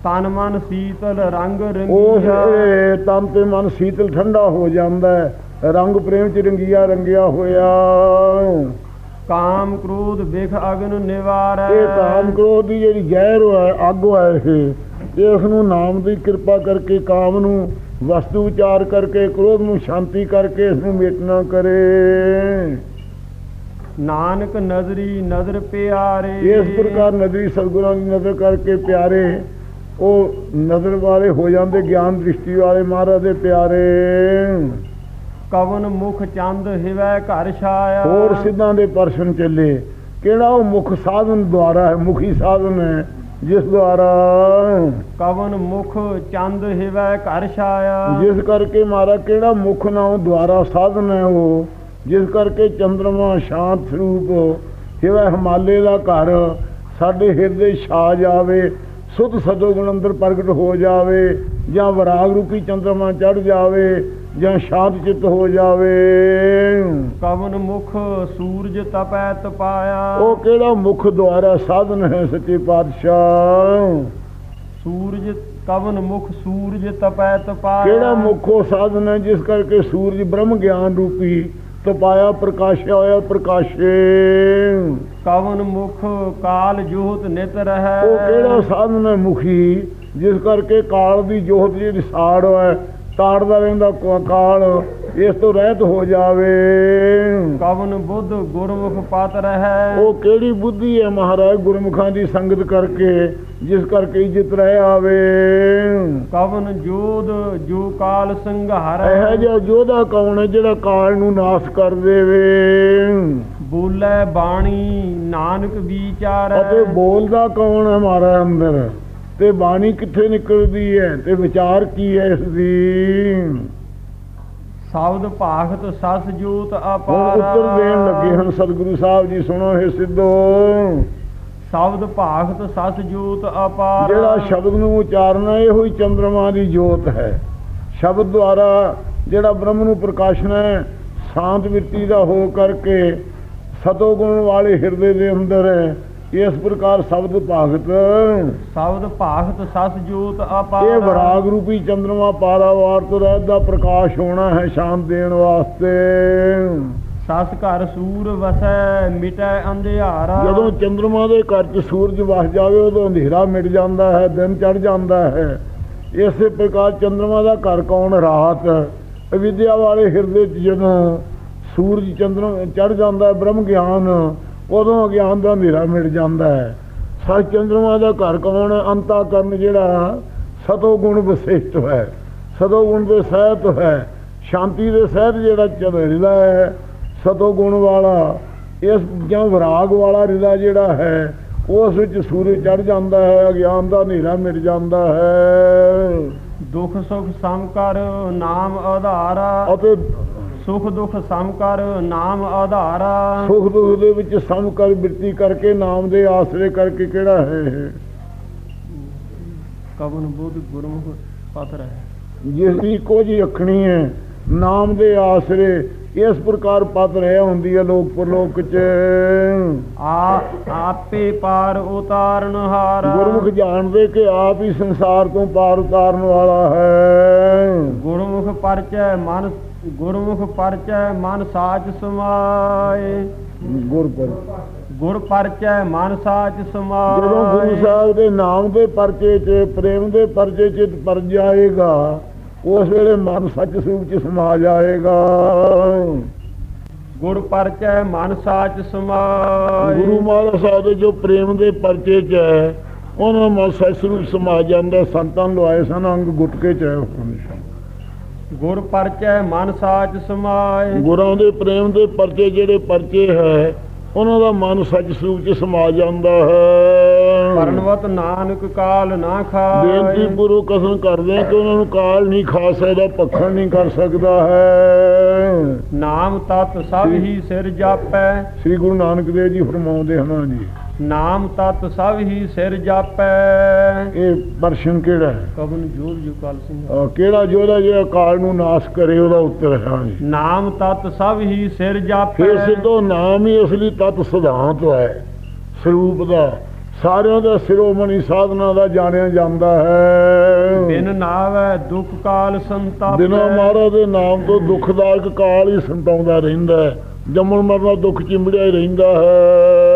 ਤਨ ਮਨ ਸੀਤਲ ਰੰਗ ਉਸ ਰੰਗੀਆ। ਇਹ ਤਨ ਤੇ ਮਨ ਸੀਤਲ ਠੰਡਾ ਹੋ ਜਾਂਦਾ ਹੈ। ਰੰਗ ਪ੍ਰੇਮ 'ਚ ਰੰਗੀਆ ਰੰਗਿਆ ਹੋਇਆ। ਕਾਮ ਕ੍ਰੋਧ ਬਿਖ ਅਗਨ ਨਿਵਾਰੈ। ਇਹ ਕਾਮ ਕ੍ਰੋਧ ਦੀ ਜਿਹੜੀ ਜ਼ਹਿਰ ਹੈ ਅੱਗ ਹੈ ਇਹ ਇਸ ਨੂੰ ਨਾਮ ਦੀ ਕਿਰਪਾ ਕਰਕੇ ਕਾਮ ਨੂੰ ਵਸਤੂ ਵਿਚਾਰ ਕਰਕੇ ਕ੍ਰੋਧ ਨੂੰ ਸ਼ਾਂਤੀ ਕਰਕੇ ਇਸ ਨੂੰ ਮੇਟਣਾ ਕਰੇ। ਨਾਨਕ ਨਜ਼ਰੀ ਨਜ਼ਰ ਪਿਆਰੇ। ਇਸ ਪ੍ਰਕਾਰ ਨਜ਼ਰੀ ਸਤਿਗੁਰਾਂ ਦੀ ਨਜ਼ਰ ਕਰਕੇ ਪਿਆਰੇ। ਉਹ ਨਜ਼ਰ ਵਾਲੇ ਹੋ ਜਾਂਦੇ ਗਿਆਨ ਦ੍ਰਿਸ਼ਟੀ ਵਾਲੇ ਮਹਾਰਾਜ ਦੇ ਪਿਆਰੇ। ਕਵਨ ਮੁਖ ਚੰਦ ਹਿਵੈ ਘਰ ਛਾਇਆ। ਹੋਰ ਸਿੱਧਾਂ ਦੇ ਪਰਸ਼ਨ ਚੱਲੇ। ਕਿਹੜਾ ਉਹ ਮੁਖ ਸਾਧਨ ਦੁਆਰਾ ਹੈ ਮੁਖੀ ਸਾਧਨ ਹੈ ਜਿਸ ਦੁਆਰਾ? ਕਵਨ ਮੁਖ ਚੰਦ ਹਿਵੈ ਘਰ ਛਾਇਆ। ਜਿਸ ਕਰਕੇ ਮਾਰਾ ਕਿਹੜਾ ਮੁਖ ਨਾ ਉਹ ਦੁਆਰਾ ਸਾਧਨ ਹੈ ਉਹ ਜਿਸ ਕਰਕੇ ਚੰਦਰਮਾ ਸ਼ਾਂਤ ਸਰੂਪ ਜਿਵੇਂ ਹਿਮਾਲੇ ਦਾ ਘਰ ਸਾਡੇ ਹਿਰਦੇ ਛਾ ਜਾਵੇ। ਸੁਧ ਸਦੋ ਗੁਣ ਅੰਦਰ ਪ੍ਰਗਟ ਹੋ ਜਾਵੇ ਜਾਂ ਵਿਰਾਗ ਰੂਪੀ ਚੰਦਰਮਾ ਚੜ ਜਾਵੇ ਜਾਂ ਸ਼ਾਂਤ ਚਿੱਤ ਹੋ ਜਾਵੇ। ਕਵਨ ਮੁਖ ਸੂਰਜ ਤਪੈ ਤਪਾਇਆ। ਉਹ ਕਿਹੜਾ ਮੁਖ ਦੁਆਰਾ ਸਾਧਨ ਹੈ ਸੱਚੇ ਪਾਤਸ਼ਾਹ? ਸੂਰਜ ਕਵਨ ਮੁਖ ਸੂਰਜ ਤਪੈ ਤਪਾਇਆ। ਕਿਹੜਾ ਮੁਖੋ ਸਾਧਨ ਹੈ ਜਿਸ ਕਰਕੇ ਸੂਰਜ ਬ੍ਰਹਮ ਗਿਆਨ ਰੂਪੀ ਤਪਾਇਆ ਪ੍ਰਕਾਸ਼ਿਆ ਹੋਇਆ ਪ੍ਰਕਾਸ਼ੇ। ਕਵਨ ਮੁਖ ਕਾਲ ਜੋਤ ਨਿਤ ਰਹੈ। ਉਹ ਕਿਹੜਾ ਸਾਧਨ ਹੈ ਮੁਖੀ ਜਿਸ ਕਰਕੇ ਕਾਲ ਦੀ ਜੋਤ ਜਿਹੜੀ ਸਾੜ ਹੈ ਤਾੜਦਾ ਰਹਿੰਦਾ ਕਾਲ ਇਸ ਤੋਂ ਰਹਿਤ ਹੋ ਜਾਵੇ। ਕਵਨ ਬੁੱਧ ਗੁਰਮੁਖ ਪਤ ਰਹੈ। ਉਹ ਕਿਹੜੀ ਬੁੱਧੀ ਹੈ ਮਹਾਰਾਜ ਗੁਰਮੁਖਾਂ ਦੀ ਸੰਗਤ ਕਰਕੇ ਜਿਸ ਕਰਕੇ ਇੱਜ਼ਤ ਰਹਿ ਆਵੇ? ਕਵਨ ਜੋਧ ਜੋ ਕਾਲ ਸੰਘਾਰੈ। ਇਹ ਜਿਹਾ ਯੋਧਾ ਕੌਣ ਹੈ ਜਿਹੜਾ ਕਾਲ ਨੂੰ ਨਾਸ਼ ਕਰ ਦੇਵੇ? ਬੋਲੇ ਬਾਣੀ ਨਾਨਕ ਵਿਚਾਰੈ। ਅਤੇ ਬੋਲਦਾ ਕੌਣ ਹੈ ਮਾਰਾ ਅੰਦਰ? ਤੇ ਬਾਣੀ ਕਿੱਥੇ ਨਿਕਲਦੀ ਹੈ ਤੇ ਵਿਚਾਰ ਕੀ ਹੈ ਇਸ ਦੀ? ਸ਼ਬਦ ਭਾਗਤ ਸਸ ਜੋਤ ਅਪਾਰ। ਉੱਤਰ ਦੇਣ ਲੱਗੇ ਹਨ ਸਤਿਗੁਰੂ ਸਾਹਿਬ ਜੀ ਸੁਣੋ ਇਹ ਸਿੱਧੋ। ਸ਼ਬਦ ਭਾਗਤ ਸਸ ਜੋਤ ਅਪਾਰ। ਜਿਹੜਾ ਸ਼ਬਦ ਨੂੰ ਉਚਾਰਨਾ ਇਹੋ ਹੀ ਚੰਦਰਮਾ ਦੀ ਜੋਤ ਹੈ। ਸ਼ਬਦ ਦੁਆਰਾ ਜਿਹੜਾ ਬ੍ਰਹਮ ਨੂੰ ਪ੍ਰਕਾਸ਼ਨਾ ਹੈ ਸ਼ਾਂਤ ਵਿਰਤੀ ਦਾ ਹੋ ਕਰਕੇ ਸਤੋ ਗੁਣ ਵਾਲੇ ਹਿਰਦੇ ਦੇ ਅੰਦਰ ਇਸ ਪ੍ਰਕਾਰ ਸ਼ਬਦ ਭਾਗਤ। ਸ਼ਬਦ ਭਾਗਤ ਸਸ ਜੋਤ ਅਪਾਰ ਇਹ ਵਿਰਾਗ ਰੂਪੀ ਚੰਦਰਮਾ ਪਾਰਾਵਾਰ ਤੋਂ ਰਹਿਤ ਦਾ ਪ੍ਰਕਾਸ਼ ਹੋਣਾ ਹੈ ਸ਼ਾਂਤ ਦੇਣ ਵਾਸਤੇ। ਸਸ ਘਰ ਸੂਰ ਵਸੈ ਮਿਟੈ ਅੰਧਿਆਰਾ। ਜਦੋਂ ਚੰਦਰਮਾ ਦੇ ਘਰ 'ਚ ਸੂਰਜ ਵਸ ਜਾਵੇ ਉਦੋਂ ਅੰਧੇਰਾ ਮਿਟ ਜਾਂਦਾ ਹੈ ਦਿਨ ਚੜ ਜਾਂਦਾ ਹੈ। ਇਸੇ ਪ੍ਰਕਾਰ ਚੰਦਰਮਾ ਦਾ ਘਰ ਕੌਣ ਰਾਤ? ਅਵਿਦਿਆ ਵਾਲੇ ਹਿਰਦੇ 'ਚ ਜਦੋਂ ਸੂਰਜ ਚੰਦਰਮ ਚੜ ਜਾਂਦਾ ਹੈ ਬ੍ਰਹਮ ਗਿਆਨ ਉਦੋਂ ਅਗਿਆਨ ਦਾ ਅੰਧੇਰਾ ਮਿਟ ਜਾਂਦਾ ਹੈ। ਸੱਚ ਚੰਦਰਮਾ ਦਾ ਘਰ ਕੌਣ ਅੰਤਾ ਕਰਨ ਜਿਹੜਾ ਸਤੋ ਗੁਣ ਵਿਸ਼ਿਸ਼ਟ ਹੈ। ਸਤੋ ਗੁਣ ਦੇ ਸਹਿਤ ਹੈ। ਸ਼ਾਂਤੀ ਦੇ ਸਹਿਤ ਜਿਹੜਾ ਚੜ੍ਹਦਾ ਹੈ ਸਤੋ ਗੁਣ ਵਾਲਾ ਇਸ ਜਾਂ ਵਿਰਾਗ ਵਾਲਾ ਰਿਦਾ ਜਿਹੜਾ ਹੈ ਉਸ ਵਿੱਚ ਸੂਰਜ ਚੜ ਜਾਂਦਾ ਹੈ ਅਗਿਆਨ ਦਾ ਹਨੇਰਾ ਮਿਟ ਜਾਂਦਾ ਹੈ। ਦੁਖ ਸੁਖ ਸਮ ਕਰ ਨਾਮ ਆਧਾਰਾ। ਅਤੇ ਸੁਖ ਦੁਖ ਸਮ ਕਰ ਨਾਮ ਆਧਾਰਾ। ਸੁਖ ਦੁੱਖ ਦੇ ਵਿੱਚ ਸਮ ਕਰ ਬਿਰਤੀ ਕਰਕੇ ਨਾਮ ਦੇ ਆਸਰੇ ਕਰਕੇ ਕਿਹੜਾ ਹੈ? ਕਵਨ ਬੁੱਧ ਗੁਰਮੁਖ ਪਤ ਹੈ ਜਿਸ ਦੀ ਕੁਝ ਅੱਖਣੀ ਹੈ ਨਾਮ ਦੇ ਆਸਰੇ ਇਸ ਪ੍ਰਕਾਰ ਪਤ ਰਹਿ ਹੁੰਦੀ ਹੈ ਲੋਕ ਪਰਲੋਕ ਚ। ਆ ਆਪੇ ਪਾਰ ਉਤਾਰਨ ਹਾਰਾ। ਗੁਰਮੁਖ ਜਾਣਦੇ ਕਿ ਆਪ ਹੀ ਸੰਸਾਰ ਤੋਂ ਪਾਰ ਉਤਾਰਨ ਵਾਲਾ ਹੈ। ਗੁਰਮੁਖ ਪਰਚੈ ਮਨ ਗੁਰਮੁਖ ਪਰਚੈ ਮਨ ਸਾਚ ਸਮਾਏ। ਗੁਰਪੁਰ ਗੁਰ ਪਰਚੈ ਮਨ ਸਾਚ ਸਮਾਏ। ਜਦੋਂ ਗੁਰੂ ਸਾਹਿਬ ਦੇ ਨਾਮ ਦੇ ਪਰਚੇ 'ਚ ਪ੍ਰੇਮ ਦੇ ਪਰਚੇ 'ਚ ਪਰ ਜਾਏਗਾ ਉਸ ਵੇਲੇ ਮਨ ਸੱਚ ਸਰੂਪ 'ਚ ਸਮਾ ਜਾਏਗਾ। ਗੁਰ ਪਰਚੈ ਮਨ ਸਾਚ ਸਮਾਏ। ਗੁਰੂ ਮਹਾਰਾਜ ਸਾਹਿਬ ਦੇ ਜੋ ਪ੍ਰੇਮ ਦੇ ਪਰਚੇ 'ਚ ਹੈ ਉਹਨਾਂ ਮਨ ਸੱਚ ਸਰੂਪ ਸਮਾ ਜਾਂਦਾ ਸੰਤਾਂ ਲਵਾਏ ਸਨ ਅੰਗ ਗੁਟਕੇ 'ਚ ਹੈ ਗੁਰ ਪਰਚੈ ਮਨ ਸਾਚ ਸਮਾਏ। ਗੁਰਾਂ ਦੇ ਪ੍ਰੇਮ ਦੇ ਪਰਚੇ ਜਿਹੜੇ ਪਰਚੇ ਹੈ ਉਹਨਾਂ ਦਾ ਮਨ ਸੱਚ ਸਰੂਪ 'ਚ ਸਮਾ ਜਾਂਦਾ ਹੈ। ਪਰਨਵਤ ਨਾਨਕ ਕਾਲ ਨਾ ਖਾਏ। ਬੇਨਤੀ ਗੁਰੂ ਕਸਮ ਕਰਦੇ ਆ ਕਿ ਉਹਨਾਂ ਨੂੰ ਕਾਲ ਨਹੀਂ ਖਾ ਸਕਦਾ ਪੱਖਣ ਨਹੀਂ ਕਰ ਸਕਦਾ ਹੈ। ਨਾਮ ਤਤ ਸਭ ਹੀ ਸਿਰ ਜਾਪੈ। ਸ੍ਰੀ ਗੁਰੂ ਨਾਨਕ ਦੇਵ ਜੀ ਫਰਮਾਉਂਦੇ ਹਨ ਜੀ ਨਾਮ ਤਤ ਸਭ ਹੀ ਸਿਰ ਜਾਪੈ। ਇਹ ਪਰਸ਼ਨ ਕਿਹੜਾ ਹੈ? ਕਵਨ ਜੋਗ ਜੁ ਕਾਲ ਸਿੰਘ। ਕਿਹੜਾ ਜੋਦਾ ਜਿਹੜਾ ਕਾਲ ਨੂੰ ਨਾਸ਼ ਕਰੇ ਉਹਦਾ ਉੱਤਰ ਹੈ ਨਾਮ ਤਤ ਸਭ ਹੀ ਸਿਰ ਜਾਪੈ। ਫਿਰ ਸਿੱਧੋ ਨਾਮ ਹੀ ਅਸਲੀ ਤਤ ਸਿਧਾਂਤ ਹੈ। ਸਰੂਪ ਦਾ। ਸਾਰਿਆਂ ਦਾ ਸਿਰੋਮਣੀ ਸਾਧਨਾ ਦਾ ਜਾਣਿਆ ਜਾਂਦਾ ਹੈ। ਬਿਨ ਨਾਵੈ ਦੁਖ ਕਾਲ ਸੰਤਾਪੈ। ਬਿਨਾਂ ਮਹਾਰਾਜ ਦੇ ਨਾਮ ਤੋਂ ਦੁਖਦਾਇਕ ਕਾਲ ਹੀ ਸੰਤਾਉਂਦਾ ਰਹਿੰਦਾ ਹੈ। ਜੰਮਣ ਮਰਨ ਦਾ ਦੁੱਖ ਚਿੰਬੜਿਆ ਹੀ ਰਹਿੰਦਾ ਹੈ।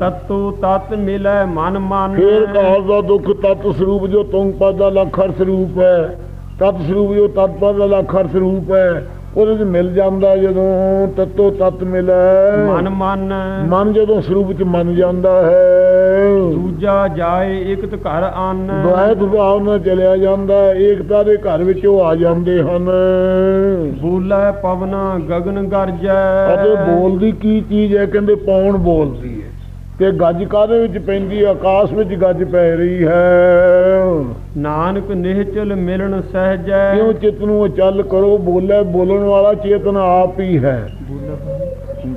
ਤਤੂ ਤਤ ਮਿਲੈ ਮਨ ਮਨ। ਫੇਰ ਕਾਲ ਦਾ ਦੁੱਖ ਤਤ ਸਰੂਪ ਜੋ ਤੁੰਗ ਪਦ ਦਾ ਲੱਖਰ ਸਰੂਪ ਹੈ। ਤਤ ਸਰੂਪ ਜੋ ਤਤ ਪਦ ਦਾ ਲੱਖਰ ਸਰੂਪ ਹੈ। ਉਹਦੇ ਚ ਮਿਲ ਜਾਂਦਾ ਜਦੋਂ ਤਤੋ ਤਤ ਮਿਲੈ। ਮਨ ਮਨ। ਮਨ ਜਦੋਂ ਸਰੂਪ ਚ ਮੰਨ ਜਾਂਦਾ ਹੈ। ਦੂਜਾ ਜਾਏ ਇਕਤ ਘਰ ਆਨ ਦੁਆਇਤ ਭਾਵ ਨਾਲ ਚਲਿਆ ਜਾਂਦਾ ਏਕਤਾ ਦੇ ਘਰ ਵਿੱਚ ਉਹ ਆ ਜਾਂਦੇ ਹਨ। ਬੂਲੇ ਪਵਨ ਗਗਨ ਗਰਜੈ। ਅਤੇ ਬੋਲਦੀ ਕੀ ਚੀਜ਼ ਹੈ? ਕਹਿੰਦੇ ਪੌਣ ਬੋਲਦੀ ਹੈ। ਤੇ ਗੱਜ ਕਾਦੇ ਵਿੱਚ ਪੈਂਦੀ? ਆਕਾਸ਼ ਵਿੱਚ ਗੱਜ ਪੈ ਰਹੀ ਹੈ। ਨਾਨਕ ਨਿਹਚਲ ਮਿਲਣ ਸਹਜੈ। ਕਿਉਂ ਚਿਤ ਨੂੰ ਅਚਲ ਕਰੋ? ਬੋਲੇ ਬੋਲਣ ਵਾਲਾ ਚੇਤਨ ਆਪ ਹੀ ਹੈ।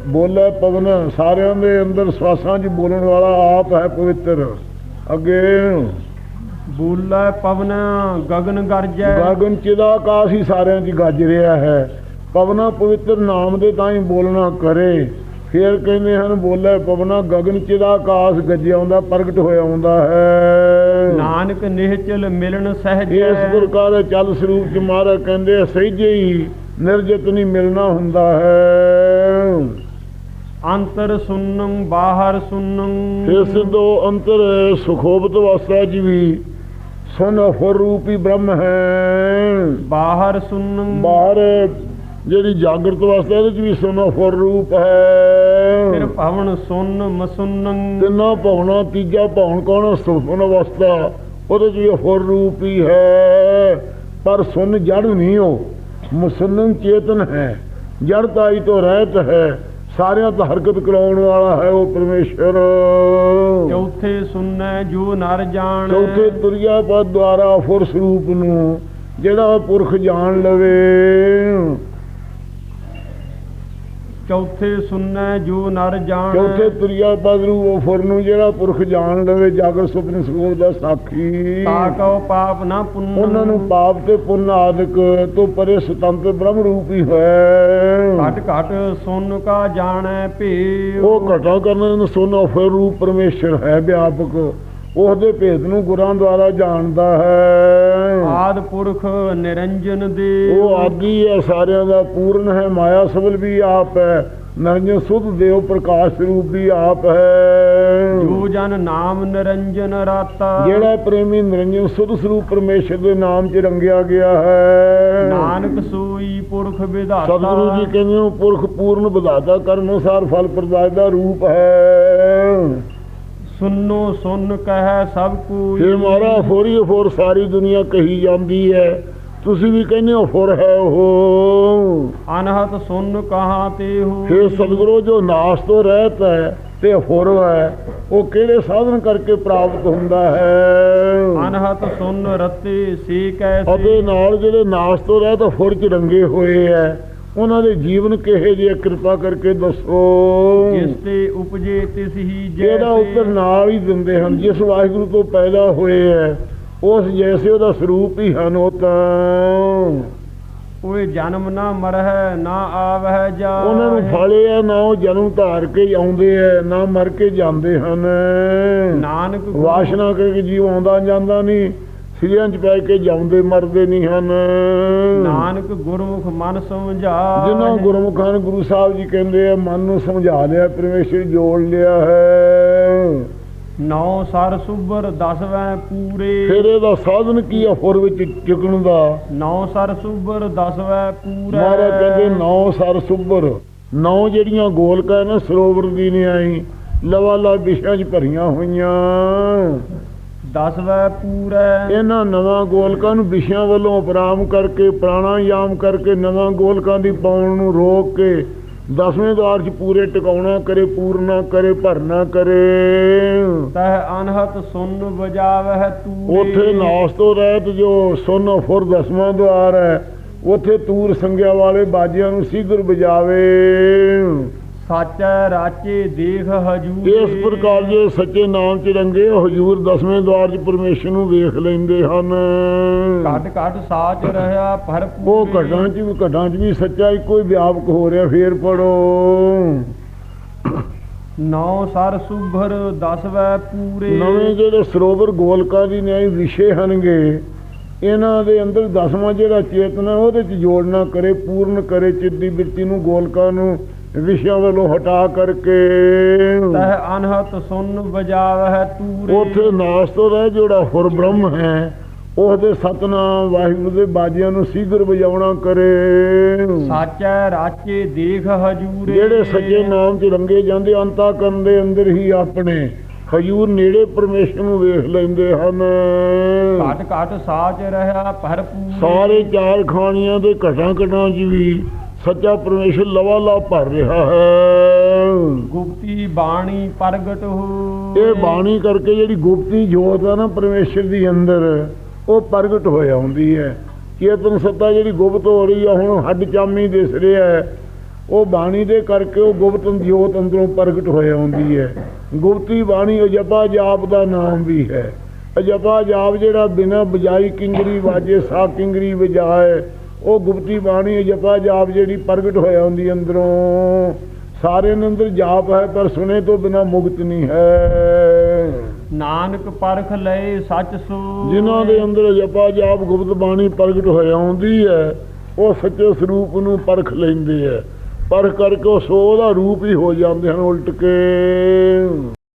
ਬੋਲੇ ਪਵਨ ਸਾਰਿਆਂ ਦੇ ਅੰਦਰ ਸਵਾਸਾਂ 'ਚ ਬੋਲਣ ਵਾਲਾ ਆਪ ਹੈ ਪਵਿੱਤਰ। ਅੱਗੇ। ਬੂਲੇ ਪਵਨ ਗਗਨ ਗਰਜੈ। ਗਗਨ ਚਿਦਾ ਆਕਾਸ਼ ਹੀ ਸਾਰਿਆਂ 'ਚ ਗੱਜ ਰਿਹਾ ਹੈ। ਪਵਨਾ ਪਵਿੱਤਰ ਨਾਮ ਦੇ ਤਾਂ ਹੀ ਬੋਲਣਾ ਕਰੇ। ਫਿਰ ਕਹਿੰਦੇ ਹਨ ਬੋਲੇ ਪਵਨਾ ਗਗਨ ਚਿਦਾ ਆਕਾਸ਼ ਗੱਜਿਆ ਆਉਂਦਾ ਪ੍ਰਗਟ ਹੋਇਆ ਆਉਂਦਾ ਹੈ। ਨਾਨਕ ਨਿਹਚਲ ਮਿਲਣ ਸਹਜੈ ਇਸ ਪ੍ਰਕਾਰ ਚੱਲ ਸਰੂਪ ਚ ਮਹਾਰਾਜ ਕਹਿੰਦੇ ਸਹਿਜੇ ਹੀ ਨਿਰਜਿਤ ਨਹੀਂ ਮਿਲਣਾ ਹੁੰਦਾ ਹੈ। ਅੰਤਰ ਸੁਨੰ ਬਾਹਰ ਸੁਨੰ ਫਿਰ ਸਿੱਧੋ ਅੰਤਰ ਸੁਖੋਬਤ ਅਵਸਥਾ ਚ ਵੀ ਸੁਨ ਹੋਰ ਰੂਪੀ ਬ੍ਰਹਮ ਹੈ। ਬਾਹਰ ਸੁਨੰ ਬਾਹਰ ਜਿਹੜੀ ਜਾਗਰਤ ਅਵਸਥਾ ਇਹਦੇ ਚ ਵੀ ਸੁਨ ਹੋਰ ਰੂਪ ਫਿਰ ਭਵਨ ਸੁਨ ਮਸੁਨੰ। ਤਿੰਨਾਂ ਭਵਨਾ ਤੀਜਾ ਭਵਨ ਕੌਣ ਸੁਨ ਅਵਸਥਾ ਉਹਦੇ ਵੀ ਹੋਰ ਰੂਪ ਹੀ ਹੈ। ਪਰ ਸੁਨ ਜੜ ਨਹੀਂ ਹੋ ਮੁਸਲਮ ਚੇਤਨ ਹੈ। ਜੜਤਾਈ ਤੋਂ ਰਹਿਤ ਹੈ ਸਾਰਿਆਂ ਤੋਂ ਹਰਕਤ ਕਰਾਉਣ ਵਾਲਾ ਹੈ ਉਹ ਪਰਮੇਸ਼ਰ। ਚੌਥੇ ਸੁਨੈ ਜੋ ਨਰ ਜਾਣ। ਚੌਥੇ ਤੁਰਿਆ ਪਦ ਦੁਆਰਾ ਫੁਰ ਸਰੂਪ ਨੂੰ ਜਿਹੜਾ ਪੁਰਖ ਜਾਣ ਲਵੇ। ਚੌਥੇ ਸੁਨੈ ਜੋ ਨਰ ਜਾਣ। ਚੌਥੇ ਤੁਰਿਆ ਨੂੰ ਉਹ ਫੁਰ ਨੂੰ ਜਿਹੜਾ ਪੁਰਖ ਜਾਣ ਲਵੇ ਜਾਗਰ ਸੁਪਨ ਸੁਖ ਦਾ ਸਾਖੀ। ਤਾ ਕਉ ਪਾਪ ਨਾ ਪੁੰਨ। ਉਹਨਾਂ ਨੂੰ ਪਾਪ ਤੇ ਪੁੰਨ ਆਦਿਕ ਤੋਂ ਪਰੇ ਸੁਤੰਤਰ ਬ੍ਰਹਮ ਰੂਪ ਹੀ ਹੈ ਘਟ ਘਟ ਸੁਨ ਕਾ ਜਾਣੈ ਭੇ ਉਹ ਘਟਾ ਕਰਨ ਨੂੰ ਸੋਨਾ ਫਿਰ ਰੂਪ ਪਰਮੇਸ਼ਰ ਹੈ ਵਿਆਪਕ। ਉਹਦੇ ਭੇਦ ਨੂੰ ਗੁਰਾਂ ਦੁਆਰਾ ਜਾਣਦਾ ਹੈ। ਆਦ ਪੁਰਖ ਨਿਰੰਜਨ ਦੇ ਉਹ ਆਦੀ ਹੈ ਸਾਰਿਆਂ ਦਾ ਪੂਰਨ ਹੈ ਮਾਇਆ ਸਬਲ ਵੀ ਆਪ ਹੈ ਨਰਜਨ ਸੁਧ ਦੇਵ ਪ੍ਰਕਾਸ਼ ਰੂਪ ਵੀ ਆਪ ਹੈ। ਜੋ ਜਨ ਨਾਮ ਨਿਰੰਜਨ ਰਾਤਾ। ਜਿਹੜਾ ਪ੍ਰੇਮੀ ਨਿਰੰਜਨ ਸੁਧ ਸਰੂਪ ਪਰਮੇਸ਼ਰ ਦੇ ਨਾਮ 'ਚ ਰੰਗਿਆ ਗਿਆ ਹੈ। ਨਾਨਕ ਸੋਈ ਪੁਰਖ ਵਿਧਾਤਾ। ਸਤਿਗੁਰੂ ਜੀ ਕਹਿੰਦੇ ਉਹ ਪੁਰਖ ਪੂਰਨ ਵਿਧਾਤਾ ਕਰਨ ਅਨੁਸਾਰ ਫਲ ਪ੍ਰਦਾਇ ਦਾ ਰੂਪ ਹੈ। ਸੁਨੋ ਸੁਨ ਕਹਿ ਸਭ ਕੋਈ ਫਿਰ ਮਾਰਾ ਫੋਰੀ ਫੋਰ ਸਾਰੀ ਦੁਨੀਆ ਕਹੀ ਜਾਂਦੀ ਹੈ। ਤੁਸੀਂ ਵੀ ਕਹਿੰਦੇ ਹੋ ਫੁਰ ਹੈ ਉਹ। ਅਨਹਤ ਸੁਨ ਕਹਾਂ ਤੇ ਹੋ ਫਿਰ ਸਤਿਗੁਰੂ ਜੋ ਨਾਸ ਤੋਂ ਰਹਿਤ ਹੈ ਤੇ ਅਫੁਰਵ ਹੈ ਉਹ ਕਿਹੜੇ ਸਾਧਨ ਕਰਕੇ ਪ੍ਰਾਪਤ ਹੁੰਦਾ ਹੈ? ਅਨਹਤ ਸੁਨ ਰਤੇ ਸੀ ਅਤੇ ਕੈਸੇ ਨਾਲ ਜਿਹੜੇ ਨਾਸ ਤੋਂ ਰਹਿਤ ਫੁਰ ਚ ਰੰਗੇ ਹੋਏ ਐ ਉਹਨਾਂ ਦੇ ਜੀਵਨ ਕਿਹੇ ਜਿਹੇ ਕਿਰਪਾ ਕਰਕੇ ਦੱਸੋ। ਜਿਸ ਤੇ ਉਪਜੇ ਤਿਸ ਹੀ ਜਿਹੜਾ ਉੱਤਰ ਨਾਲ ਹੀ ਦਿੰਦੇ ਹਨ ਜਿਸ ਵਾਹਿਗੁਰੂ ਤੋਂ ਪੈਦਾ ਹੋਏ ਐ ਉਸ ਜੈਸੇ ਉਹਦਾ ਸਰੂਪ ਹੀ ਹਨ ਉਹ ਤਾਂ। ਕੋਈ ਜਨਮ ਨਾ ਮਰਹਿ ਨਾ ਆਵਹਿ ਜਾ ਉਹਨਾਂ ਨੂੰ ਫਾਲੇ ਆ ਨਾ ਉਹ ਜਨਮ ਧਾਰ ਕੇ ਆਉਂਦੇ ਐ ਨਾ ਮਰ ਕੇ ਜਾਂਦੇ ਹਨ। ਨਾਨਕ ਵਾਸ਼ਨਾ ਕਰਕੇ ਜੀਵ ਆਉਂਦਾ ਜਾਂਦਾ ਨਹੀਂ। ਸਿਰਿਆਂ ਚ ਪੈ ਕੇ ਜਾਂਦੇ ਮਰਦੇ ਨਹੀਂ ਹਨ। ਨਾਨਕ ਗੁਰਮੁਖ ਮਨ ਸਮਝਾ ਜਿਨ੍ਹਾਂ ਗੁਰਮੁਖਾਂ ਨੂੰ ਗੁਰੂ ਸਾਹਿਬ ਜੀ ਕਹਿੰਦੇ ਆ ਮਨ ਨੂੰ ਸਮਝਾ ਲਿਆ ਪਰਮੇਸ਼ਰ ਜੋੜ ਲਿਆ ਹੈ। ਨੌ ਸਰ ਸੁਬਰ ਦਸਵੇਂ ਪੂਰੇ। ਫਿਰ ਇਹਦਾ ਸਾਧਨ ਕੀ ਆ ਫੁਰ ਵਿੱਚ ਟਿਕਣ ਦਾ? ਨੌ ਸਰ ਸੁਬਰ ਦਸਵੇਂ ਪੂਰੇ। ਮਹਾਰਾਜ ਕਹਿੰਦੇ ਨੌ ਸਰ ਸੁਬਰ ਨੌ ਜਿਹੜੀਆਂ ਗੋਲਕਾਂ ਨੇ ਸਰੋਵਰ ਦੀ ਨੇ ਆਈ ਲਵਾ ਲਾ ਵਿਸ਼ਿਆਂ 'ਚ ਭਰੀਆਂ ਹੋਈਆਂ। ਦਸਵੇਂ ਪੂਰੇ। ਇਹਨਾਂ ਨਵਾਂ ਗੋਲਕਾਂ ਨੂੰ ਵਿਸ਼ਿਆਂ ਵੱਲੋਂ ਉਪਰਾਮ ਕਰਕੇ ਪ੍ਰਾਣਾਯਾਮ ਕਰਕੇ ਨਵਾਂ ਗੋਲਕਾਂ ਦੀ ਪਾਉਣ ਨੂੰ ਰੋਕ ਕੇ ਦਸਵੇਂ ਦਵਾਰ 'ਚ ਪੂਰੇ ਟਿਕਾਉਣਾ ਕਰੇ ਪੂਰਨਾ ਕਰੇ ਭਰਨਾ ਕਰੇ। ਤਹ ਅਨਹਤ ਸੁਨ ਬਜਾਵਹਿ ਤੂਰੇ। ਉੱਥੇ ਨਾਸ ਤੋਂ ਰਹਿਤ ਜੋ ਸੁਨ ਫੁਰ ਦਸਵਾਂ ਦਵਾਰ ਹੈ ਉੱਥੇ ਤੂਰ ਸੰਗਿਆ ਵਾਲੇ ਬਾਜਿਆਂ ਨੂੰ ਸੀਗਰ ਵਜਾਵੇ। ਸੱਚ ਰਾਚੇ ਦੇਖ ਹਜੂਰ ਇਸ ਪ੍ਰਕਾਰ ਜੇ ਸੱਚੇ ਨਾਮ ਚ ਰੰਗੇ ਹਜੂਰ ਦਸਵੇਂ ਦਵਾਰ ਚ ਪਰਮੇਸ਼ਰ ਨੂੰ ਵੇਖ ਲੈਂਦੇ ਹਨ। ਘਟ ਘਟ ਸਾਚ ਰਹਾ ਭਰਪੂਰ ਉਹ ਘਟਾਂ ਚ ਵੀ ਘਟਾਂ ਚ ਵੀ ਸੱਚਾ ਇੱਕੋ ਹੀ ਵਿਆਪਕ ਹੋ ਰਿਹਾ ਫੇਰ ਪੜੋ ਨੌ ਸਰ ਸੁਭਰ ਦਸਵੇਂ ਪੂਰੇ। ਨਵੇਂ ਜਿਹੜੇ ਸਰੋਵਰ ਗੋਲਕਾਂ ਦੀ ਨਿਆਈ ਵਿਸ਼ੇ ਹਨਗੇ ਇਹਨਾਂ ਦੇ ਅੰਦਰ ਦਸਵਾਂ ਜਿਹੜਾ ਚੇਤਨ ਉਹਦੇ ਚ ਜੋੜਨਾ ਕਰੇ ਪੂਰਨ ਕਰੇ ਚਿੱਤੀ ਬਿਰਤੀ ਨੂੰ ਗੋਲਕਾਂ ਨੂੰ। ਵਿਸ਼ਿਆਂ ਵੱਲੋਂ ਹਟਾ ਕਰਕੇ। ਤਹ ਅਨਹਤ ਸੁਨ ਬਜਾਵਹਿ ਤੂਰੇ। ਉੱਥੇ ਨਾਸ ਤੋਂ ਰਹਿ ਜਿਹੜਾ ਹੁਰ ਬ੍ਰਹਮ ਹੈ ਉਹਦੇ ਸਤਨਾਮ ਵਾਹਿਗੁਰੂ ਦੇ ਬਾਜਿਆਂ ਨੂੰ ਸੀਗਰ ਵਜਾਉਣਾ ਕਰੇ। ਸੱਚ ਰਾਚੇ ਦੇਖ ਹਜੂਰੇ। ਜਿਹੜੇ ਸੱਚੇ ਨਾਮ 'ਚ ਰੰਗੇ ਜਾਂਦੇ ਅੰਤਾ ਕਰਨ ਦੇ ਅੰਦਰ ਹੀ ਆਪਣੇ ਹਜੂਰ ਨੇੜੇ ਪਰਮੇਸ਼ਰ ਨੂੰ ਵੇਖ ਲੈਂਦੇ ਹਨ। ਘਟ ਘਟ ਸਾਚ ਰਹਾ ਭਰਪੂਰ। ਸਾਰੇ ਚਾਰ ਖਾਣੀਆਂ ਦੇ ਘਟਾਂ ਘਟਾਂ 'ਚ ਵੀ ਸੱਚਾ ਪਰਮੇਸ਼ਰ ਲਵਾ ਲਾ ਭਰ ਰਿਹਾ ਹੈ। ਗੁਪਤੀ ਬਾਣੀ ਪ੍ਰਗਟ ਹੋ। ਇਹ ਬਾਣੀ ਕਰਕੇ ਜਿਹੜੀ ਗੁਪਤੀ ਜੋਤ ਆ ਨਾ ਪਰਮੇਸ਼ਰ ਦੀ ਅੰਦਰ ਉਹ ਪ੍ਰਗਟ ਹੋਇਆ ਹੁੰਦੀ ਹੈ। ਚੇਤਨ ਸੱਤਾ ਜਿਹੜੀ ਗੁਪਤ ਹੋ ਰਹੀ ਆ ਹੁਣ ਹੱਡ ਚਾਮੀ ਦਿਸ ਰਿਹਾ ਹੈ। ਉਹ ਬਾਣੀ ਦੇ ਕਰਕੇ ਉਹ ਗੁਪਤ ਜੋਤ ਅੰਦਰੋਂ ਪ੍ਰਗਟ ਹੋਇਆ ਹੁੰਦੀ ਹੈ। ਗੁਪਤੀ ਬਾਣੀ ਉਹ ਜਪਾ ਜਾਪ ਦਾ ਨਾਮ ਵੀ ਹੈ। ਅਜਪਾ ਜਾਪ ਜਿਹੜਾ ਬਿਨਾਂ ਬਜਾਈ ਕਿੰਗਰੀ ਵਾਜੇ ਸਾ ਕਿੰਗਰੀ ਵਜਾਏ। ਉਹ ਗੁਪਤੀ ਬਾਣੀ ਜਪਾ ਜਾਪ ਜਿਹੜੀ ਪ੍ਰਗਟ ਹੋਇਆ ਹੁੰਦੀ ਅੰਦਰੋਂ। ਸਾਰੇ ਦੇ ਅੰਦਰ ਜਾਪ ਹੈ ਪਰ ਸੁਨੇ ਤੋਂ ਬਿਨਾ ਮੁਕਤ ਨਹੀਂ ਹੈ। ਨਾਨਕ ਪਰਖ ਲਏ ਸੱਚ ਸੋ। ਜਿਨ੍ਹਾਂ ਦੇ ਅੰਦਰ ਜਪਾ ਜਾਪ ਗੁਪਤ ਬਾਣੀ ਪ੍ਰਗਟ ਹੋਇਆ ਹੁੰਦੀ ਹੈ ਉਹ ਸੱਚੇ ਸਰੂਪ ਨੂੰ ਪਰਖ ਲੈਂਦੇ ਹੈ। ਪਰਖ ਕਰਕੇ ਉਹ ਸੋ ਉਹਦਾ ਰੂਪ ਹੀ ਹੋ ਜਾਂਦੇ ਹਨ ਉਲਟ ਕੇ।